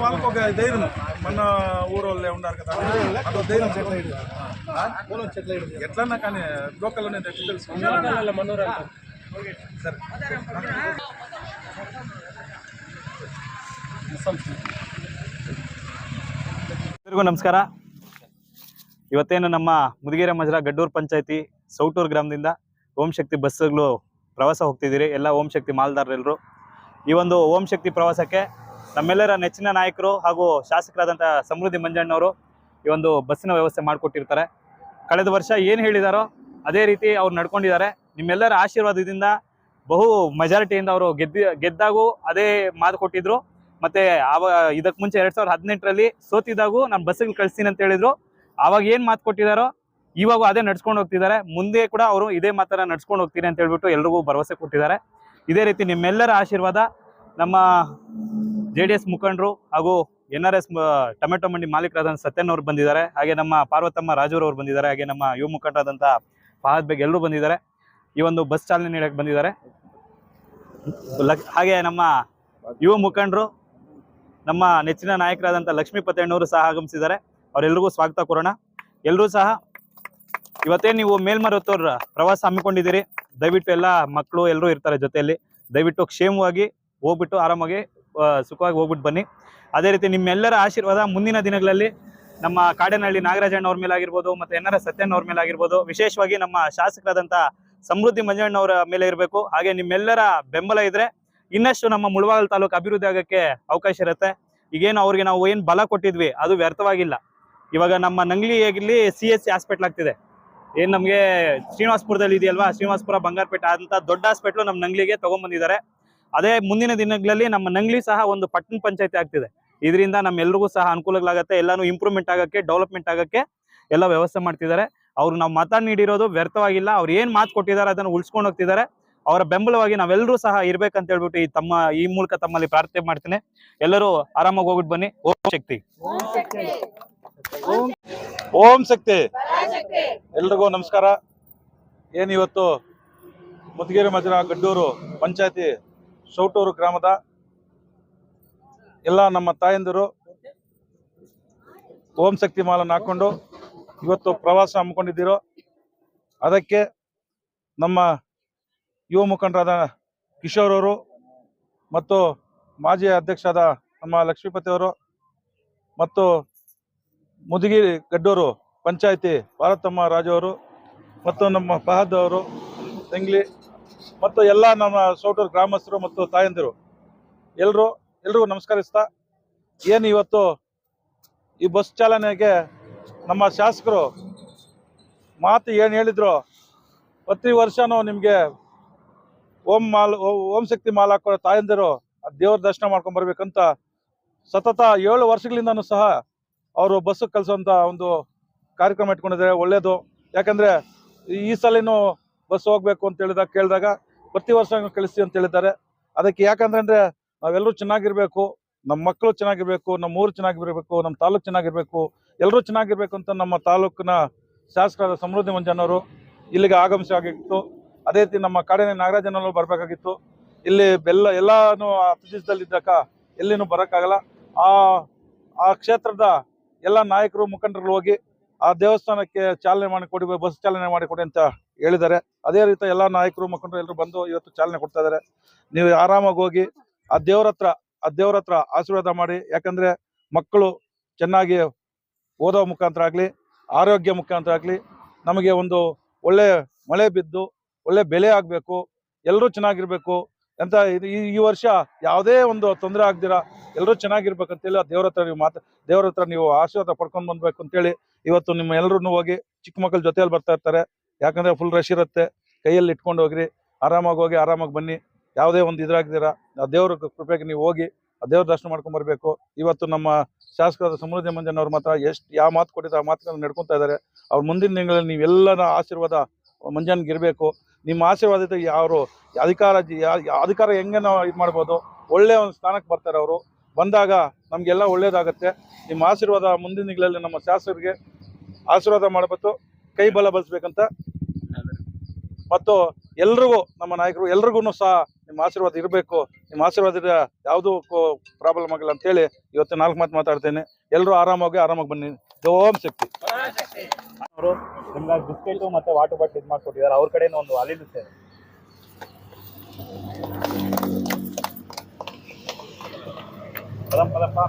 వాళ్ళకు ఒక ధైర్యం మన ఊరోళ్ళే ఉన్నారు కదా అదొక ధైర్యం ఎట్లన్నా కానీ లోకల్లోనే తెలుసు సరే ಎಲ್ರಿಗೂ ನಮಸ್ಕಾರ ಇವತ್ತೇನು ನಮ್ಮ ಮುದಿಗೆರೆ ಮಜರ ಗಡ್ಡೂರು ಪಂಚಾಯತಿ ಸೌಟೂರು ಗ್ರಾಮದಿಂದ ಓಂ ಶಕ್ತಿ ಬಸ್ಸುಗಳು ಪ್ರವಾಸ ಹೋಗ್ತಿದ್ದೀರಿ. ಎಲ್ಲ ಓಂ ಶಕ್ತಿ ಮಾಲ್ದಾರರೆಲ್ಲರೂ ಈ ಒಂದು ಓಂ ಶಕ್ತಿ ಪ್ರವಾಸಕ್ಕೆ ನಮ್ಮೆಲ್ಲರ ನೆಚ್ಚಿನ ನಾಯಕರು ಹಾಗೂ ಶಾಸಕರಾದಂಥ ಸಮೃದ್ಧಿ ಮಂಜಣ್ಣವರು ಈ ಒಂದು ಬಸ್ಸಿನ ವ್ಯವಸ್ಥೆ ಮಾಡಿಕೊಟ್ಟಿರ್ತಾರೆ. ಕಳೆದ ವರ್ಷ ಏನು ಹೇಳಿದಾರೋ ಅದೇ ರೀತಿ ಅವ್ರು ನಡ್ಕೊಂಡಿದ್ದಾರೆ. ನಿಮ್ಮೆಲ್ಲರ ಆಶೀರ್ವಾದದಿಂದ ಬಹು ಮೆಜಾರಿಟಿಯಿಂದ ಅವರು ಗೆದ್ದಿ, ಗೆದ್ದಾಗೂ ಅದೇ ಮಾತು ಕೊಟ್ಟಿದ್ರು. ಮತ್ತೆ ಆವ ಇದಕ್ಕೆ ಮುಂಚೆ ಎರಡು ಸಾವಿರದ ಹದಿನೆಂಟರಲ್ಲಿ ಸೋತಿದ್ದಾಗೂ ನಾನು ಬಸ್ಸಿಗೆ ಕಳಿಸ್ತೀನಿ ಅಂತ ಹೇಳಿದ್ರು. ಆವಾಗ ಏನು ಮಾತು ಕೊಟ್ಟಿದಾರೋ ಇವಾಗ ಅದೇ ನಡ್ಸ್ಕೊಂಡು ಹೋಗ್ತಿದ್ದಾರೆ. ಮುಂದೆ ಕೂಡ ಅವರು ಇದೇ ಮಾತ್ರ ನಡ್ಸ್ಕೊಂಡು ಹೋಗ್ತೀನಿ ಅಂತ ಹೇಳ್ಬಿಟ್ಟು ಎಲ್ರಿಗೂ ಭರವಸೆ ಕೊಟ್ಟಿದ್ದಾರೆ. ಇದೇ ರೀತಿ ನಿಮ್ಮೆಲ್ಲರ ಆಶೀರ್ವಾದ, ನಮ್ಮ ಜೆ ಡಿ ಎಸ್ ಮುಖಂಡರು ಹಾಗೂ ಎನ್ ಆರ್ ಎಸ್ ಟೊಮೆಟೊ ಮಂಡಿ ಮಾಲೀಕರಾದಂಥ ಸತ್ಯನ್ ಅವರು ಬಂದಿದ್ದಾರೆ. ಹಾಗೆ ನಮ್ಮ ಪಾರ್ವತಮ್ಮ ರಾಜೂರ್ ಅವರು ಬಂದಿದ್ದಾರೆ. ಹಾಗೆ ನಮ್ಮ ಯುವ ಮುಖಂಡರಾದಂಥ ಫಹದ್ ಬೇಗ್ ಎಲ್ಲರೂ ಬಂದಿದ್ದಾರೆ. ಈ ಒಂದು ಬಸ್ ಚಾಲನೆ ನೀಡಕ್ಕೆ ಬಂದಿದ್ದಾರೆ. ಹಾಗೆ ನಮ್ಮ ಯುವ ಮುಖಂಡರು, ನಮ್ಮ ನೆಚ್ಚಿನ ನಾಯಕರಾದಂಥ ಲಕ್ಷ್ಮೀ ಪತಣ್ಣವರು ಸಹ ಆಗಮಿಸಿದ್ದಾರೆ. ಅವರೆಲ್ಲರಿಗೂ ಸ್ವಾಗತ ಕೋರೋಣ. ಎಲ್ಲರೂ ಸಹ ಇವತ್ತೇ ನೀವು ಮೇಲ್ಮರತ್ತೋರ ಪ್ರವಾಸ ಹಮ್ಮಿಕೊಂಡಿದ್ದೀರಿ. ದಯವಿಟ್ಟು ಎಲ್ಲ ಮಕ್ಕಳು ಎಲ್ಲರೂ ಇರ್ತಾರೆ ಜೊತೆಯಲ್ಲಿ. ದಯವಿಟ್ಟು ಕ್ಷೇಮವಾಗಿ ಹೋಗ್ಬಿಟ್ಟು ಆರಾಮಾಗಿ ಸುಖವಾಗಿ ಹೋಗ್ಬಿಟ್ಟು ಬನ್ನಿ. ಅದೇ ರೀತಿ ನಿಮ್ಮೆಲ್ಲರ ಆಶೀರ್ವಾದ ಮುಂದಿನ ದಿನಗಳಲ್ಲಿ ನಮ್ಮ ಕಾಡೇನಹಳ್ಳಿ ನಾಗರಾಜಣ್ಣ ಅವ್ರ ಮೇಲೆ ಆಗಿರ್ಬೋದು ಮತ್ತೆ ಎನ್ ಆರ್ ಅವ್ರ ಮೇಲೆ ಆಗಿರ್ಬೋದು ವಿಶೇಷವಾಗಿ ನಮ್ಮ ಶಾಸಕರಾದಂಥ ಸಮೃದ್ಧಿ ಮಂಜಣ್ಣವರ ಮೇಲೆ ಇರಬೇಕು. ಹಾಗೆ ನಿಮ್ಮೆಲ್ಲರ ಬೆಂಬಲ ಇದ್ರೆ ಇನ್ನಷ್ಟು ನಮ್ಮ ಮುಳಬಾಗಲ್ ತಾಲೂಕು ಅಭಿವೃದ್ಧಿ ಆಗಕ್ಕೆ ಅವಕಾಶ ಇರುತ್ತೆ. ಈಗೇನು ಅವ್ರಿಗೆ ನಾವು ಏನು ಬಲ ಕೊಟ್ಟಿದ್ವಿ, ಅದು ವ್ಯರ್ಥವಾಗಿಲ್ಲ. ಇವಾಗ ನಮ್ಮ ನಂಗ್ಲಿ ಹೇಗಿರ್ಲಿ ಸಿ ಎಸ್ ಸಿ ಹಾಸ್ಪಿಟ್ಲ್ ಆಗ್ತಿದೆ. ಏನ್ ನಮಗೆ ಶ್ರೀನಿವಾಸಪುರದಲ್ಲಿ ಇದೆಯಲ್ವಾ? ಶ್ರೀನಿವಾಸಪುರ ಬಂಗಾರಪೇಟೆ ಆದಂತ ದೊಡ್ಡ ಹಾಸ್ಪಿಟ್ಲು ನಮ್ಮ ನಂಗ್ಲಿಗೆ ತಗೊಂಡ್ಬಂದಿದ್ದಾರೆ. ಅದೇ ಮುಂದಿನ ದಿನಗಳಲ್ಲಿ ನಮ್ಮ ನಂಗ್ಲಿ ಸಹ ಒಂದು ಪಟ್ಟಣ ಪಂಚಾಯತಿ ಆಗ್ತಿದೆ. ಇದರಿಂದ ನಮ್ಮೆಲ್ಲರಿಗೂ ಸಹ ಅನುಕೂಲಗಳಾಗತ್ತೆ. ಎಲ್ಲಾನು ಇಂಪ್ರೂವ್ಮೆಂಟ್ ಆಗಕ್ಕೆ ಡೆವಲಪ್ಮೆಂಟ್ ಆಗಕ್ಕೆ ಎಲ್ಲ ವ್ಯವಸ್ಥೆ ಮಾಡ್ತಿದ್ದಾರೆ. ಅವ್ರು ನಾವು ಮತ ನೀಡಿರೋದು ವ್ಯರ್ಥವಾಗಿಲ್ಲ. ಅವ್ರು ಏನ್ ಮಾತು ಕೊಟ್ಟಿದ್ದಾರೆ ಅದನ್ನು ಉಳಿಸ್ಕೊಂಡು ಹೋಗ್ತಿದ್ದಾರೆ. ಅವರ ಬೆಂಬಲವಾಗಿ ನಾವೆಲ್ಲರೂ ಸಹ ಇರ್ಬೇಕಂತ ಹೇಳ್ಬಿಟ್ಟು ಈ ತಮ್ಮ, ಈ ಮೂಲಕ ತಮ್ಮಲ್ಲಿ ಪ್ರಾರ್ಥನೆ ಮಾಡ್ತೀನಿ. ಎಲ್ಲರೂ ಆರಾಮಾಗಿ ಹೋಗ್ಬಿಟ್ಟು ಬನ್ನಿ. ಓಂ ಶಕ್ತಿ. ಓಂ ಶಕ್ತಿ. ಎಲ್ರಿಗೂ ನಮಸ್ಕಾರ. ಏನು ಇವತ್ತು? ಮುದ್ಗೇರಿ ಮಜರ ಗಡ್ಡೂರು ಪಂಚಾಯತಿ ಸೌಟೂರು ಗ್ರಾಮದ ಎಲ್ಲ ನಮ್ಮ ತಾಯಂದಿರು ಓಂ ಶಕ್ತಿ ಮಾಲನ್ನು ಹಾಕೊಂಡು ಇವತ್ತು ಪ್ರವಾಸ ಹಮ್ಮಿಕೊಂಡಿದ್ದೀರೋ, ಅದಕ್ಕೆ ನಮ್ಮ ಯುವ ಮುಖಂಡರಾದ ಕಿಶೋರ್ ಅವರು ಮತ್ತು ಮಾಜಿ ಅಧ್ಯಕ್ಷರಾದ ನಮ್ಮ ಲಕ್ಷ್ಮೀಪತಿ ಅವರು ಮತ್ತು ಮುದುಗಿರಿ ಗಡ್ಡೂರು ಪಂಚಾಯತಿ ಭಾರತಮ್ಮ ರಾಜವರು ಮತ್ತು ನಮ್ಮ ಫಹದ್ ಅವರು, ತೆಂಗ್ಲಿ ಮತ್ತು ಎಲ್ಲ ನಮ್ಮ ಸೌಟೂರು ಗ್ರಾಮಸ್ಥರು ಮತ್ತು ತಾಯಂದಿರು. ಎಲ್ಲರೂ ಎಲ್ರಿಗೂ ನಮಸ್ಕರಿಸ್ತಾ, ಏನು ಇವತ್ತು ಈ ಬಸ್ ಚಾಲನೆಗೆ ನಮ್ಮ ಶಾಸಕರು ಮಾತು ಏನು ಹೇಳಿದ್ರು, ಪ್ರತಿ ವರ್ಷನೂ ನಿಮಗೆ ಓಂ ಮಾಲ್ ಓ- ಶಕ್ತಿ ಮಾಲ್ ಹಾಕೋ ತಾಯಂದಿರು ಆ ದೇವ್ರ ದರ್ಶನ ಮಾಡ್ಕೊಂಡ್ ಬರ್ಬೇಕಂತ ಸತತ ಏಳು ವರ್ಷಗಳಿಂದನೂ ಸಹ ಅವರು ಬಸ್ಸು ಕಲಿಸುವಂತ ಒಂದು ಕಾರ್ಯಕ್ರಮ ಇಟ್ಕೊಂಡಿದ್ದಾರೆ, ಒಳ್ಳೇದು. ಯಾಕಂದ್ರೆ ಈ- ಸಲೇನು ಬಸ್ ಹೋಗ್ಬೇಕು ಅಂತ ಹೇಳಿದಾಗ ಕೇಳಿದಾಗ ಪ್ರತಿ ವರ್ಷ ಕಳಿಸ್ತೀವಿ ಅಂತ ಹೇಳಿದ್ದಾರೆ. ಅದಕ್ಕೆ ಯಾಕಂದ್ರೆ ನಾವೆಲ್ಲರೂ ಚೆನ್ನಾಗಿರ್ಬೇಕು, ನಮ್ಮ ಮಕ್ಕಳು ಚೆನ್ನಾಗಿರ್ಬೇಕು, ನಮ್ಮ ಊರು ಚೆನ್ನಾಗಿರ್ಬೇಕು, ನಮ್ಮ ತಾಲೂಕು ಚೆನ್ನಾಗಿರ್ಬೇಕು, ಎಲ್ಲರೂ ಚೆನ್ನಾಗಿರ್ಬೇಕು ಅಂತ ನಮ್ಮ ತಾಲೂಕಿನ ಶಾಸಕರಾದ ಸಮೃದ್ಧಿ ಮಂಜನವರು ಇಲ್ಲಿಗೆ ಆಗಮಿಸಾಗಿತ್ತು ಅದೇ ರೀತಿ ನಮ್ಮ ಕಾಡಿನ ನಾಗರಾಜನವರು ಬರಬೇಕಾಗಿತ್ತು. ಇಲ್ಲಿ ಬೆಲ್ಲ ಎಲ್ಲಾನು ದಿವಸದಲ್ಲಿದ್ದಾಗ ಎಲ್ಲಿನೂ ಬರೋಕ್ಕಾಗಲ್ಲ. ಆ ಆ ಕ್ಷೇತ್ರದ ಎಲ್ಲ ನಾಯಕರು ಮುಖಂಡರು ಹೋಗಿ ಆ ದೇವಸ್ಥಾನಕ್ಕೆ ಚಾಲನೆ ಮಾಡಿ ಕೊಡಿ, ಬಸ್ ಚಾಲನೆ ಮಾಡಿ ಕೊಡಿ ಅಂತ ಹೇಳಿದ್ದಾರೆ. ಅದೇ ರೀತಿ ಎಲ್ಲ ನಾಯಕರು, ಮುಖಂಡರು ಎಲ್ಲರೂ ಬಂದು ಇವತ್ತು ಚಾಲನೆ ಕೊಡ್ತಾ ಇದ್ದಾರೆ. ನೀವು ಆರಾಮಾಗಿ ಹೋಗಿ ಆ ದೇವ್ರ ಹತ್ರ, ಆ ದೇವ್ರ ಹತ್ರ ಆಶೀರ್ವಾದ ಮಾಡಿ. ಯಾಕಂದ್ರೆ ಮಕ್ಕಳು ಚೆನ್ನಾಗಿ ಓದೋ ಮುಖಾಂತರ ಆಗಲಿ, ಆರೋಗ್ಯ ಮುಖಾಂತರ ಆಗಲಿ, ನಮಗೆ ಒಂದು ಒಳ್ಳೆ ಮಳೆ ಬಿದ್ದು, ಒಳ್ಳೆ ಬೆಲೆ ಆಗಬೇಕು, ಎಲ್ಲರೂ ಚೆನ್ನಾಗಿರ್ಬೇಕು. ಅಂತ ಈ ವರ್ಷ ಯಾವುದೇ ಒಂದು ತೊಂದರೆ ಆಗ್ದಿರಾ, ಎಲ್ಲರೂ ಚೆನ್ನಾಗಿರ್ಬೇಕಂತೇಳಿ ದೇವ್ರ ಹತ್ರ ನೀವು ಮಾತು, ದೇವ್ರ ಹತ್ರ ನೀವು ಆಶೀರ್ವಾದ ಪಡ್ಕೊಂಡು ಬಂದ್ಬೇಕು ಅಂತೇಳಿ ಇವತ್ತು ನಿಮ್ಮ ಎಲ್ಲರೂ ಹೋಗಿ ಚಿಕ್ಕ ಮಕ್ಕಳ ಜೊತೆಯಲ್ಲಿ ಬರ್ತಾ ಇರ್ತಾರೆ. ಯಾಕಂದ್ರೆ ಫುಲ್ ರಶ್ ಇರುತ್ತೆ. ಕೈಯಲ್ಲಿ ಇಟ್ಕೊಂಡು ಹೋಗ್ರಿ. ಆರಾಮಾಗಿ ಹೋಗಿ, ಆರಾಮಾಗಿ ಬನ್ನಿ. ಯಾವುದೇ ಒಂದು ಇದ್ರಾಗ್ದಿರ, ಆ ದೇವ್ರ ಕೃಪೆಗೆ ನೀವು ಹೋಗಿ ಆ ದೇವ್ರ ದರ್ಶನ ಮಾಡ್ಕೊಂಡ್ ಬರಬೇಕು. ಇವತ್ತು ನಮ್ಮ ಶಾಸಕರಾದ ಸಮೃದ್ಧಿ ಮಂಜನ್ ಅವ್ರ ಮಾತ್ರ ಎಷ್ಟು, ಯಾವ ಮಾತು ಕೊಟ್ಟಿದ್ದ ಆ ಮಾತುಗಳನ್ನ ನಡ್ಕೊತಾ ಇದ್ದಾರೆ. ಅವ್ರ ಮುಂದಿನ ದಿನಗಳಲ್ಲಿ ನೀವೆಲ್ಲರ ಆಶೀರ್ವಾದ ಮಂಜನ್ಗೆ ಇರಬೇಕು. ನಿಮ್ಮ ಆಶೀರ್ವಾದದ ಯಾರು ಅಧಿಕಾರ ಅಧಿಕಾರ ಹೆಂಗೆ ನಾವು ಇದು ಮಾಡ್ಬೋದು? ಒಳ್ಳೆ ಒಂದು ಸ್ಥಾನಕ್ಕೆ ಬರ್ತಾರೆ ಅವರು. ಬಂದಾಗ ನಮಗೆಲ್ಲ ಒಳ್ಳೇದಾಗುತ್ತೆ. ನಿಮ್ಮ ಆಶೀರ್ವಾದ ಮುಂದಿನ ದಿನಗಳಲ್ಲಿ ನಮ್ಮ ಶಾಸಕರಿಗೆ ಆಶೀರ್ವಾದ ಮಾಡಬೇಕು ಕೈ ಬಲ ಬಳಸ್ಬೇಕಂತ ಮತ್ತು ಎಲ್ರಿಗೂ ನಮ್ಮ ನಾಯಕರು ಎಲ್ರಿಗೂ ಸಹ ನಿಮ್ಮ ನಿಮ್ಮ ಆಶೀರ್ವಾದ ಇರಬೇಕು. ನಿಮ್ಮ ಆಶೀರ್ವಾದ ಯಾವುದೂ ಪ್ರಾಬ್ಲಮ್ ಆಗಿಲ್ಲ ಅಂತೇಳಿ ಇವತ್ತು ನಾಲ್ಕು ಮಾತು ಮಾತಾಡ್ತೇನೆ. ಎಲ್ಲರೂ ಆರಾಮಾಗಿ ಆರಾಮಾಗಿ ಬನ್ನಿ. ಓಂ ಶಕ್ತಿ. ಅವರು ನಿಮ್ಗೆ ಬಿಸ್ಕೆಟ್ ಮತ್ತೆ ವಾಟರ್ ಬಾಟಲ್ ಇದು ಮಾಡ್ಕೊಟ್ಟಿದ್ದಾರೆ. ಅವ್ರ ಕಡೆಯಿಂದ ಒಂದು ಅಲ್ಲಿಂದ ಇದೆ ಪದಂ ಪದಪ್ಪ